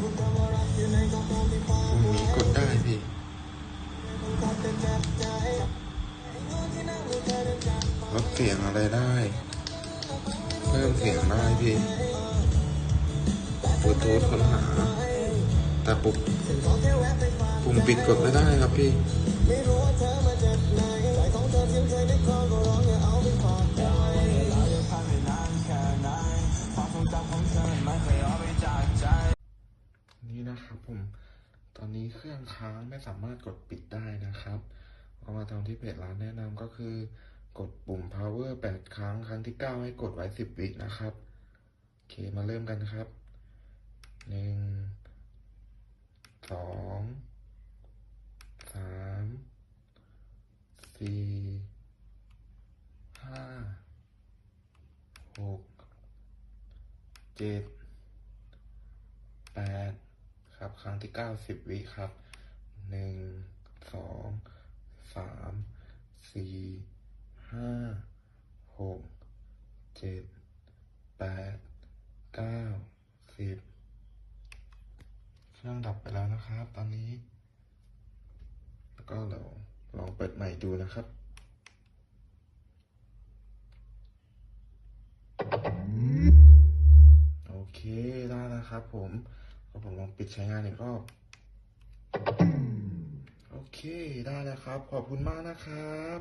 มีกดได้พี่ลดเสียงอะไรได้ เพิ่มเสียงได้พี่บลูทูธค้นหา แต่ปุ่มปุ่มปิดกดไม่ได้ครับพี่ นี่นะครับผม ตอนนี้เครื่องค้างไม่สามารถกดปิดได้นะครับเอามาทำที่เพจร้านแนะนำก็คือ กดปุ่ม power 8 ครั้ง ครั้งที่ 9 ให้กดไว้ 10 วินะครับ โอเค มาเริ่มกันครับหนึ่งสองสามสี่ห้าหกเจ็ด ครับ ครั้งที่เก้าสิบวิครับหนึ่งสองสามสี่ห้าหกเจ็ดแปดเก้าสิบเครื่องดับไปแล้วนะครับ ตอนนี้ แล้วก็เราลองเปิดใหม่ดูนะครับโอเคได้แล้วครับผม ก็ผมลองปิดใช้งานอีกรอบโอเคได้แล้วครับ ขอบคุณมากนะครับ